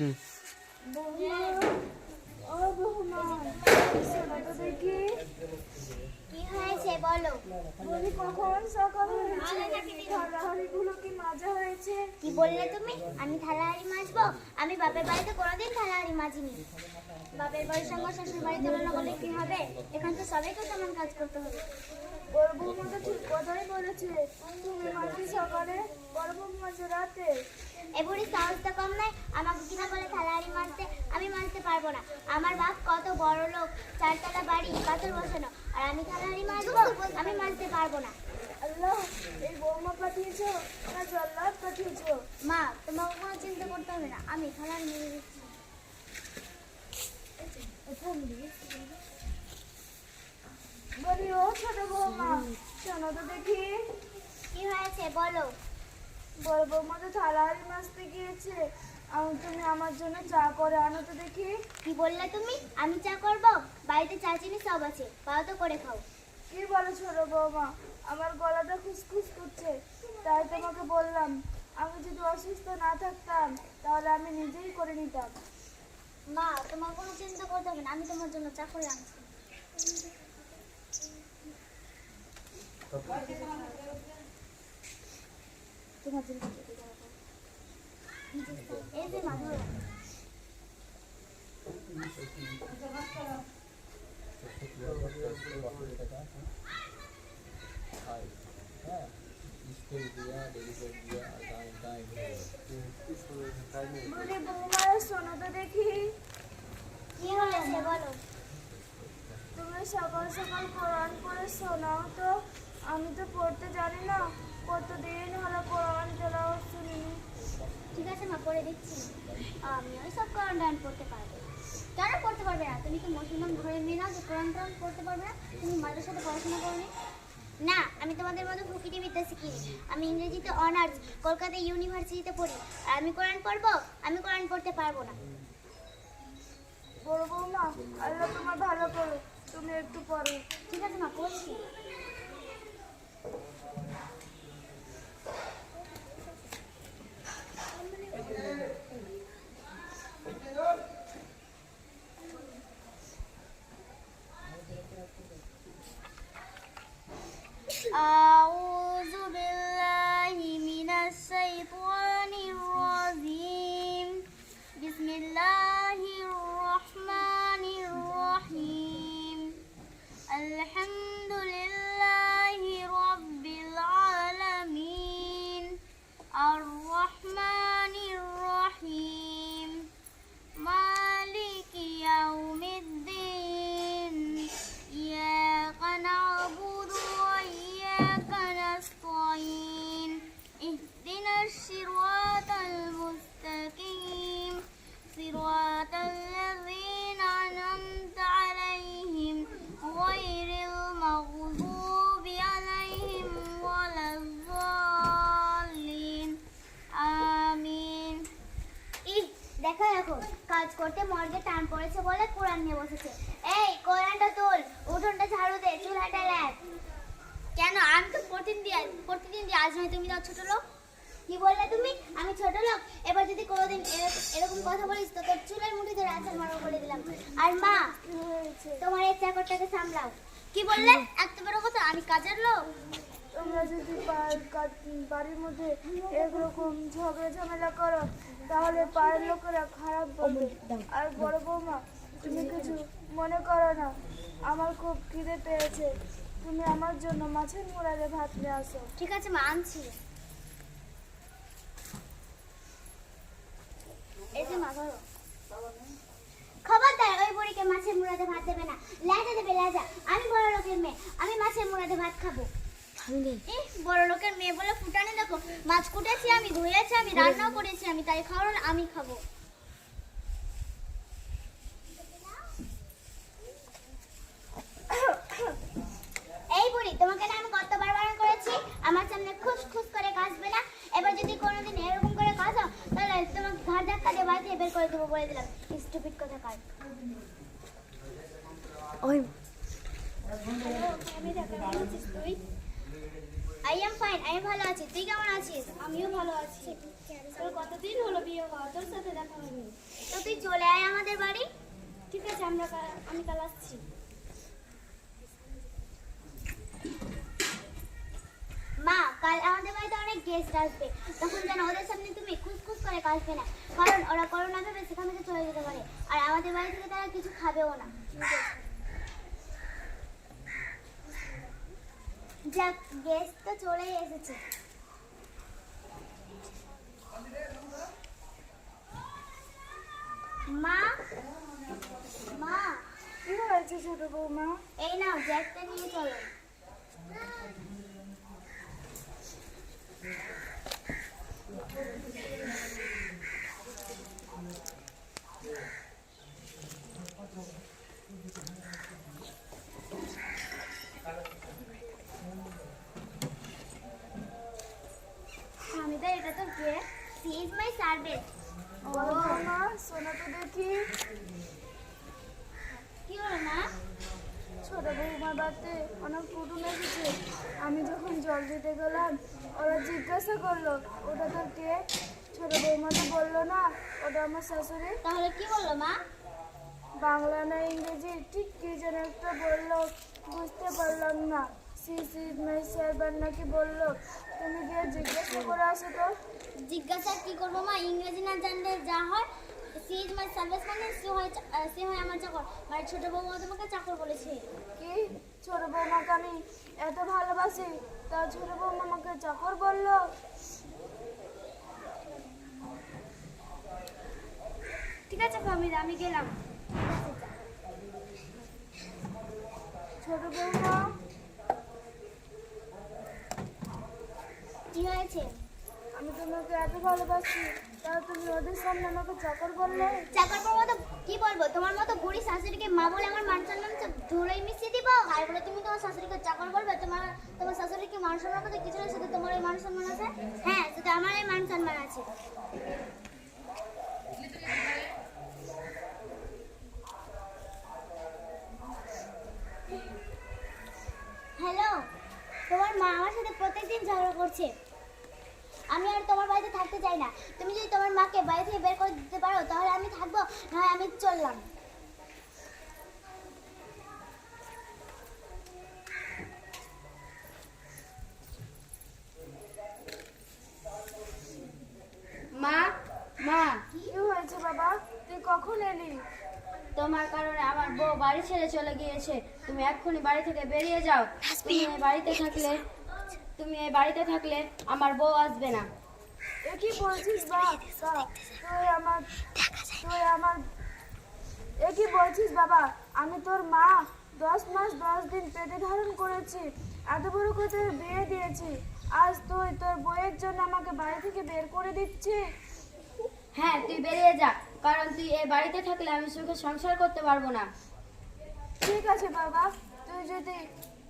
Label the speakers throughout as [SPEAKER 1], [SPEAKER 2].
[SPEAKER 1] কি হয়েছে বলো
[SPEAKER 2] বলি কখন সকাল কি মাজা হয়েছে
[SPEAKER 1] কি বললে তুমি? আমি থালাহাড়ি মাজবো? আমি বাপের বাড়িতে কোনোদিন থালাহাড়ি মাজিনি। বাপের বাড়ির সঙ্গে শ্বশুর বাড়িতে তুলনা করলে কি হবে? এখান তো সবাইকে সমান কাজ করতে হবে।
[SPEAKER 2] বড় বৌমা তো ঠিক কথাই বলেছে। তুমি মাঝে সকালে বড় বৌমা রাতে।
[SPEAKER 1] এ বুড়ি কম নাই। আমাকে কিনা বলে থালাহাড়ি মাজতে আমি মাজতে পারব না। আমার বাপ কত বড় লোক চারতলা বাড়ি পাথর বসানো। আর আমি থালাহাড়ি মাজবো আমি মাজতে পারব না।
[SPEAKER 2] আল্লাহ এই বৌমা পাঠিয়েছো না জল্লাদ পাঠিয়েছো?
[SPEAKER 1] মা তোমাকে কোনো চিন্তা করতে হবে না আমি দিচ্ছি
[SPEAKER 2] বলি ও ছোট বৌমা শোনো তো দেখি।
[SPEAKER 1] কি হয়েছে বলো।
[SPEAKER 2] বড় বৌমা তো মাজতে গিয়েছে। তুমি আমার জন্য চা করে আনো তো দেখি।
[SPEAKER 1] কি বললে তুমি? আমি চা করব? বাড়িতে চা চিনি সব আছে। পাও তো করে খাও।
[SPEAKER 2] কি বলো ছোট বৌমা? আমার গলাটা খুসখুস করছে। তাই তোমাকে বললাম আমি যদি অসুস্থ না থাকতাম তাহলে আমি নিজেই করে নিতাম।
[SPEAKER 1] মা তোমার কোনো চিন্তা করতে হবে না। আমি তোমার জন্য চা করে আনছি। তোমার জন্য এই যে মা ধরো।
[SPEAKER 2] বলি বৌমা শোনো তো দেখি
[SPEAKER 1] কি হয়েছে বলো
[SPEAKER 2] তুমি সকাল সকাল কোরআন পড়ে শোনাও তো আমি তো পড়তে জানি না কতদিন হলো কোরআন তেলাওয়াত শুনিনি
[SPEAKER 1] ঠিক আছে মা পড়ে দিচ্ছি আমি ওই সব কোরআন টান পড়তে পারব। কেন পড়তে পারবে না তুমি তো মুসলমান ঘরের মেয়ে না যে কোরআন টান পড়তে পারবে না? তুমি মাদের সাথে পড়াশোনা করনি? না আমি তোমাদের মতো ফুকিটি বিদ্যা শিখিনি। আমি ইংরেজিতে অনার্স কলকাতা ইউনিভার্সিটিতে পড়ি। আর আমি কোরআন পড়ব? আমি কোরআন পড়তে পারব না।
[SPEAKER 2] বড় বৌমা আল্লাহ তোমার ভালো করো তুমি একটু পড়ো।
[SPEAKER 1] ঠিক আছে মা পড়ছি। দেখো দেখো, কাজ করতে মর্গে টান পড়েছে বলে কোরআন নিয়ে বসেছে। এই, কোরআনটা তোল, উঠোনটা ঝাড়ু দে চুলাটা ল্যাপ কেন? আমি তো প্রতিদিন দিয়ে প্রতিদিন দিয়ে আজ নয়, তুমি না ছোট লোক। কি বললে তুমি? আমি ছোট লোক? এবার যদি কোনোদিন এরক- এরকম কথা বলিস, তো তোর চুলের মুঠি ধরে আচার মারবো বলে দিলাম। আর মা, তোমার এই চাকরটাকে সামলাও। কি বললে? এত বড় কথা? আমি কাজের লোক?
[SPEAKER 2] তোমরা যদি বাড়ির মধ্যে এরকম ঝগড়া ঝামেলা করো তাহলে পাড়ার লোকেরা খারাপ বলবে আর বড় বৌমা, তুমি কিছু মনে করো না। আমার খুব খিদে পেয়েছে। তুমি আমার জন্য মাছের মোড়ালে ভাত নিয়ে আসো।
[SPEAKER 1] ঠিক আছে মা, আনছি। ওই মাছের মুড়াতে ভাত দেবে না। দেবে আমি বড় লোকের মেয়ে, আমি মাছের মুড়াতে ভাত খাব। বড় লোকের মেয়ে বলে ফুটানি দেখো। মাছ কুটেছি আমি ধুয়েছি আমি রান্নাও করেছি আমি তাই খাওয়ার আমি খাব। এই বুড়ি তোমাকে না আমি কতবার বারণ করেছি? আমার সামনে খুশ খুশ করে কাশবে না? এবার যদি কোনোদিন এরকম করে কাশো তাহলে তোমাকে ধাক্কা দিয়ে বের করে দেবো বলে দিলাম। স্টুপিড কথা কার?
[SPEAKER 3] ওই
[SPEAKER 1] তুই? আই এম ফাইন আমি ভালো আছি। তুই কেমন আছিস? আমিও ভালো আছি। তোর কতদিন হলো বিয়ে হওয়া? তোর সাথে দেখা হয়নি। তো তুই চলে আয় আমাদের বাড়ি। ঠিক আছে, আমরা আমি কাল আসছি। মা, কাল আমাদের বাড়িতে অনেক গেস্ট আসবে। তখন যেন ওদের সামনে তুমি খুসখুস করে কাশবে না। কারণ ওরা করোনা ভেবে সেখান থেকে চলে যেতে পারে। আর আমাদের বাড়ি থেকে তারা কিছু খাবেও না। যাক গেস্ট তো চলেই এসেছে। মা? মা?
[SPEAKER 2] কি হয়েছে ছোট বৌমা?
[SPEAKER 1] এই নাও জ্যাকটা নিয়ে চলো স্বামীদা এটা তো কে সি ইজ মাই সার্ভেন্ট ও
[SPEAKER 2] বড় বৌমা শোনো তো দেখি
[SPEAKER 1] কি হলো মা?
[SPEAKER 2] ছোট বৌমার বাড়িতে অনেক কুটুম এসেছে আমি যখন জল দিতে গেলাম ওরা জিজ্ঞাসা করল ওটা তোর কে? ছোট বৌমা তো বলল না ওটা আমার শাশুড়ি।
[SPEAKER 1] তাহলে কি বলল মা?
[SPEAKER 2] বাংলা না ইংরেজি ঠিক কি যেন একটা বলল বুঝতে পারলাম না। সি সি মাই সার্ভার নাকি বলল। তুমি গিয়ে জিজ্ঞাসা করে আসো তো।
[SPEAKER 1] জিজ্ঞাসা কি করব মা? ইংরেজি না জানলে যা হয় সি ইজ মাই সার্ভিস মানে সে হয় সে হয় আমার চাকর। মানে ছোট বৌমা তোমাকে চাকর বলেছে।
[SPEAKER 2] কি? ছোট বৌমাকে আমি এত ভালোবাসি তা ছোট বৌমা আমাকে চাকর বলল?
[SPEAKER 1] ঠিক আছে ফামিদা আমি গেলাম।
[SPEAKER 2] ছোট বৌমা?
[SPEAKER 1] কি হয়েছে?
[SPEAKER 2] তোমাকে এত ভালোবাসি তা তুমি ওদের সামনে আমাকে চাকর বললে
[SPEAKER 1] চাকর পর মতো কি বলব? তোমার মতো বুড়ি শাশুড়িকে মা বলে আমার মান সম্মান তো ধুলোই মিশিয়ে দিব? আর বলে তুমি তোমার শাশুড়িকে চাকর বলবে তোমার তোমার শাশুড়িকে মান সম্মান করতে কিছু শুধু তোমার এই মান সম্মান আছে? হ্যাঁ শুধু আমার এই মান সম্মান আছে। হ্যালো, তোমার মা আমার সাথে প্রত্যেকদিন ঝগড়া করছে। আমি আর তোমার বাড়িতে থাকতে চাই না। তুমি যদি তোমার মাকে বাড়ি থেকে বের করে দিতে পারো তাহলে আমি থাকব না আমি চললাম।
[SPEAKER 3] মা মা।
[SPEAKER 2] কি? হয়েছে বাবা? তুই কখন এলি?
[SPEAKER 3] তোমার কারণে আমার বউ বাড়ি ছেড়ে চলে গিয়েছে। তুমি এক্ষুনি বাড়ি থেকে বেরিয়ে যাও। তুমি বাড়িতে থাকলে তুমি এই বাড়িতে থাকলে আমার বউ আসবে না।
[SPEAKER 2] এ কি বলছিস বা তুই আমার তুই আমার এ কি বলছিস বাবা? আমি তোর মা দশ মাস দশ দিন পেটে ধারণ করেছি। এত বড় করে বিয়ে দিয়েছি। আজ তুই তোর বইয়ের জন্য আমাকে বাড়ি থেকে বের করে দিচ্ছি
[SPEAKER 3] হ্যাঁ তুই বেরিয়ে যা কারণ তুই এই বাড়িতে থাকলে আমি সুখে সংসার করতে পারব না।
[SPEAKER 2] ঠিক আছে বাবা তুই যদি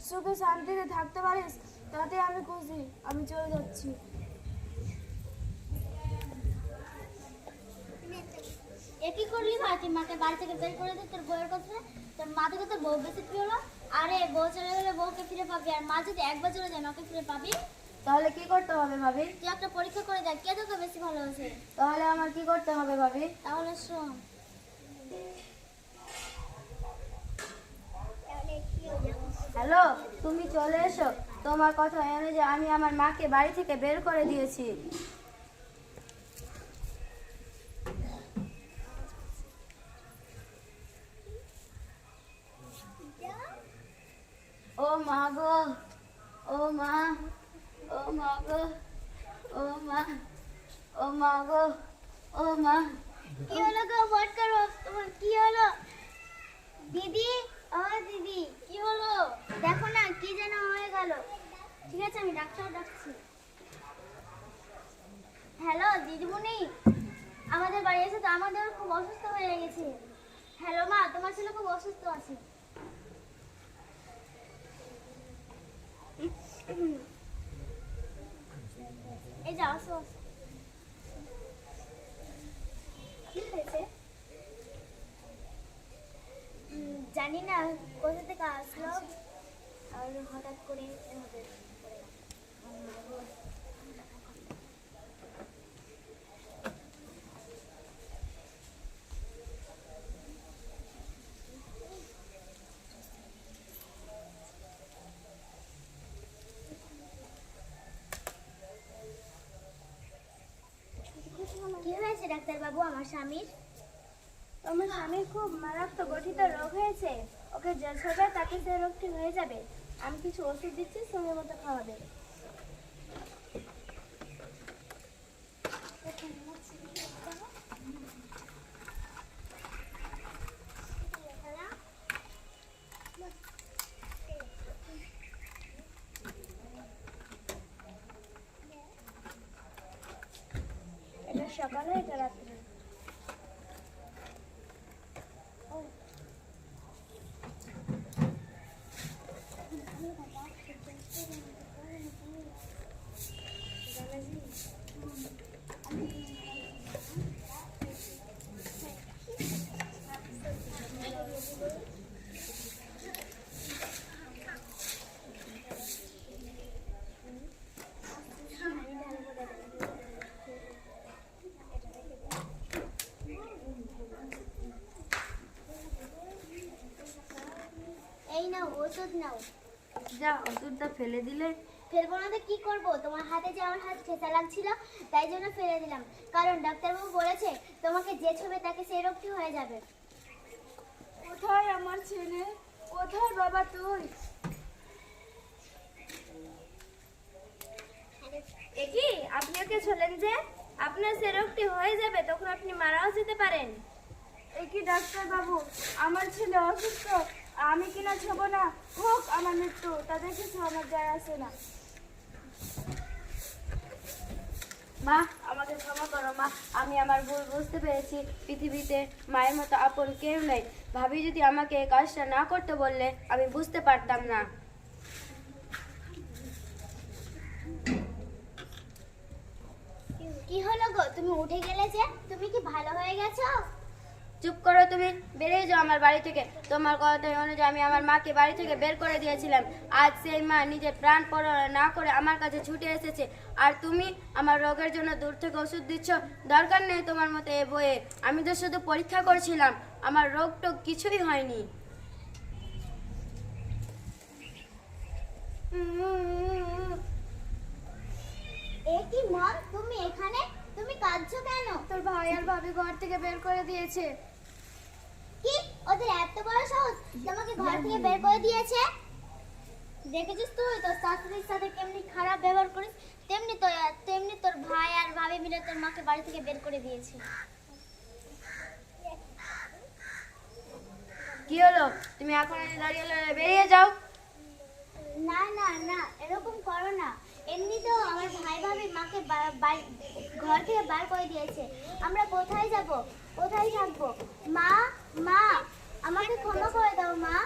[SPEAKER 2] সুখে শান্তিতে থাকতে পারিস তাতে আমি খুশি আমি চলে যাচ্ছি।
[SPEAKER 1] এ কি করলি ভাই? তুই মাকে বাড়ি থেকে বের করে দিই তোর বউয়ের কথা তোর মা থেকে তোর বউ বেশি প্রিয় হলো আরে বউ চলে গেলে বউকে ফিরে পাবি। আর মা যদি একবার চলে যায় মাকে ফিরে পাবি।
[SPEAKER 3] তাহলে কি করতে হবে ভাবি?
[SPEAKER 1] তুই একটা পরীক্ষা করে দেখ কে তোকে বেশি ভালোবাসে?
[SPEAKER 3] তাহলে আমার কি করতে হবে ভাবি?
[SPEAKER 1] তাহলে শোন।
[SPEAKER 3] হ্যালো তুমি চলে এসো। তোমার কথা অনুযায়ী আমি আমার মাকে বাড়ি থেকে বের করে দিয়েছি ও মা গো ও মা ও মা গো ও মা ও মা গো ও মা
[SPEAKER 1] কি হলো গো ভোট করো তোমার কি হলো দিদি ও দিদি কি হলো দেখো না কি যেন হয়ে গেল ঠিক আছে আমি ডাক্তার ডাকছি হ্যালো দিদিমণি আমাদের বাড়ি এসে তো আমাদের খুব অসুস্থ হয়ে গেছে। হ্যালো মা, তোমার ছেলে খুব অসুস্থ আছে। এই যাও, আসো হয়েছে? জানি না, কোথা থেকে আসলো। আর হঠাৎ করে এভাবে পড়ে গেল। ডাক্তারবাবু, আমার স্বামীর।
[SPEAKER 2] আমার স্বামীর খুব মারাত্মক গঠিত রোগ হয়েছে। ওকে যে ছবে তাকে যে রোগটি হয়ে যাবে। আমি কিছু ওষুধ দিচ্ছি, সময় মতো খাওয়াবে। এটা সকালে এটা রাত্রে
[SPEAKER 1] এই নাও ওষুধ নাও
[SPEAKER 3] যা ওষুধটা ফেলে দিলে?
[SPEAKER 1] ফেলব না তো কি করব? তোমার হাতে যে আমার হাত খেতে লাগছিল তাই জন্য ফেলে দিলাম। কারণ ডাক্তারবাবু বলেছে তোমাকে যে ছবে তাকে সেই রোগটি হয়ে যাবে।
[SPEAKER 2] কোথায় আমার ছেলে? কোথায় বাবা তুই? একি আপনি ওকে ছিলেন যে? আপনার সে রোগটি হয়ে যাবে তখন আপনি মারাও যেতে পারেন। একি ডাক্তার বাবু আমার ছেলে অসুস্থ। আমি কিনা ছবো না। হোক, আমার মৃত্যু। তাদের কিছু আমার যায় আসে না।
[SPEAKER 3] মা, আমাকে ক্ষমা করো, মা। আমি আমার ভুল বুঝতে পেরেছি। পৃথিবীতে মায়ের মতো আপন কেউ নেই। ভাবি যদি আমাকে এই কাজটা না করতে বললে, আমি বুঝতে পারতাম না।
[SPEAKER 1] কি হলো গো? তুমি উঠে গেলে যে? তুমি কি ভালো হয়ে গেছো?
[SPEAKER 3] চুপ করো তুমি বেরিয়ে যাও আমার বাড়ি থেকে। তোমার কথা অনুযায়ী আমি আমার মাকে বাড়ি থেকে বের করে দিয়েছিলাম। আজ সেই মা নিজের প্রাণ পরোয়া না করে আমার কাছে ছুটে এসেছে। আর তুমি আমার রোগের জন্য দূর থেকে ওষুধ দিচ্ছ দরকার নেই তোমার মতো এ বইয়ে আমি তো শুধু পরীক্ষা করছিলাম আমার রোগ টোগ কিছুই হয়নি।
[SPEAKER 1] তুমি এখানে? তুমি কাঁদছো কেন?
[SPEAKER 2] তোর ভাই আর ভাবি ঘর থেকে বের করে দিয়েছে।
[SPEAKER 1] কি? ওদের এত বড় সাহস তোমাকে ঘর থেকে বের করে দিয়েছে? দেখেছিস তুই? তোর শাশুড়ির সাথে কেমনি খারাপ ব্যবহার করিস তেমনি তো তেমনি তোর ভাই আর ভাবি মিলে তোর মাকে বাড়ি থেকে বের করে দিয়েছে।
[SPEAKER 3] কি হলো? তুমি এখন এই দাঁড়িয়ে? বেরিয়ে যাও।
[SPEAKER 1] না না না এরকম করো না। এমনিতেও আমার ভাই ভাবি মাকে ঘর থেকে বার করে দিয়েছে। আমরা কোথায় যাব? কোথায় থাকব মা মা আমাকে ক্ষমা করে দাও মা।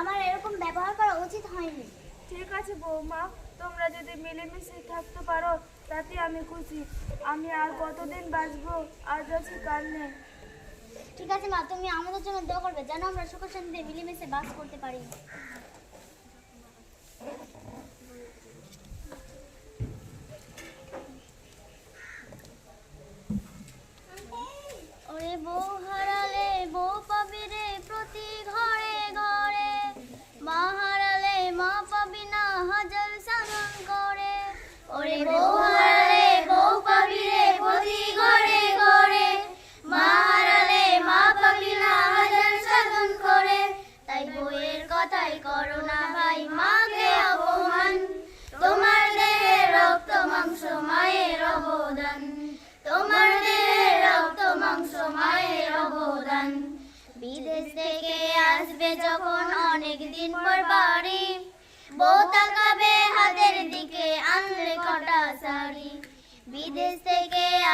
[SPEAKER 1] আমার এরকম ব্যবহার করা উচিত হয়নি।
[SPEAKER 2] ঠিক আছে বৌমা তোমরা যদি মিলেমিশে থাকতে পারো তাতে আমি খুশি। আমি আর কতদিন বাঁচবো আজ আছে কাল নেই।
[SPEAKER 1] ঠিক আছে মা তুমি আমাদের জন্য দোয়া করবে যেন আমরা সুখ শান্তিতে মিলেমিশে বাস করতে পারি। ওরে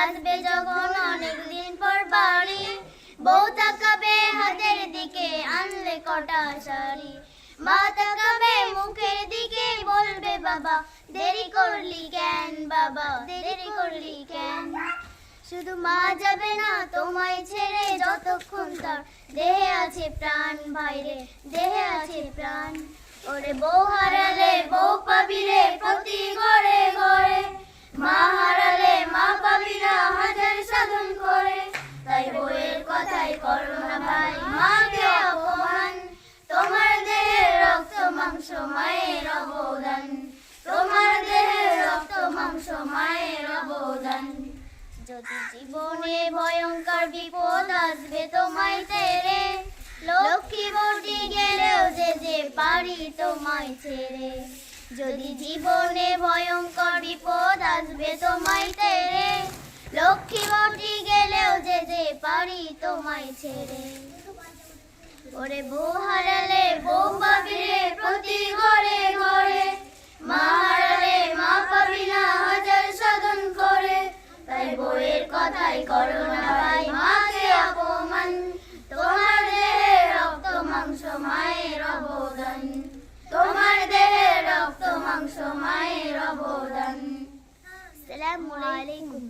[SPEAKER 1] আসবে যখন অনেক দিন পর বাড়ি। বউ তাকাবে হাতের দিকে, আনলে কটা শাড়ি। মা তাকাবে মুখের দিকে, বলবে, বাবা, দেরি করলি কেন, বাবা, দেরি করলি কেন? শুধু মা যাবে না, তোমায় ছেড়ে যতক্ষণ তার দেহে আছে প্রাণ, ভাইরে, দেহে আছে প্রাণ। ওরে বউ হারালে, বউ পাবি রে প্রতি ঘরে ঘরে মা হারালে মা পাবি না, হাজার সাধন করে। তাই বউয়ের কথাই করো না ভাই, মাকে অপমান। তোমার দেহের রক্ত, মাংস, মায়ের অবদান। তোমার দেহের রক্ত, মাংস, মায়ের অবদান। যদি জীবনে ভয় কর বিপদ আসবে তোমায় তেরে লক্ষ্মী বটি গেলেও যে যে পারি তোমায় ছেড়ে। যদি জীবনে ভয়ঙ্কর বিপদ আসবে তোমায় তেরে লক্ষ্মী বটি গেলেও যে যে পারি তোমায় ছেড়ে। ওরে বউ হারালে বউ পাবি রে প্রতি ঘরে ঘরে, মা হারালে মা পাবি না হাজার সাধন করে। তাই বউয়ের কথাই করো না ভাই, মাকে অপমান। তোমার দেহে রক্ত মাংস, মায়ের অবদান। তোমার দেহে রক্ত মাংস মায়ের অবদান। আসসালামু আলাইকুম।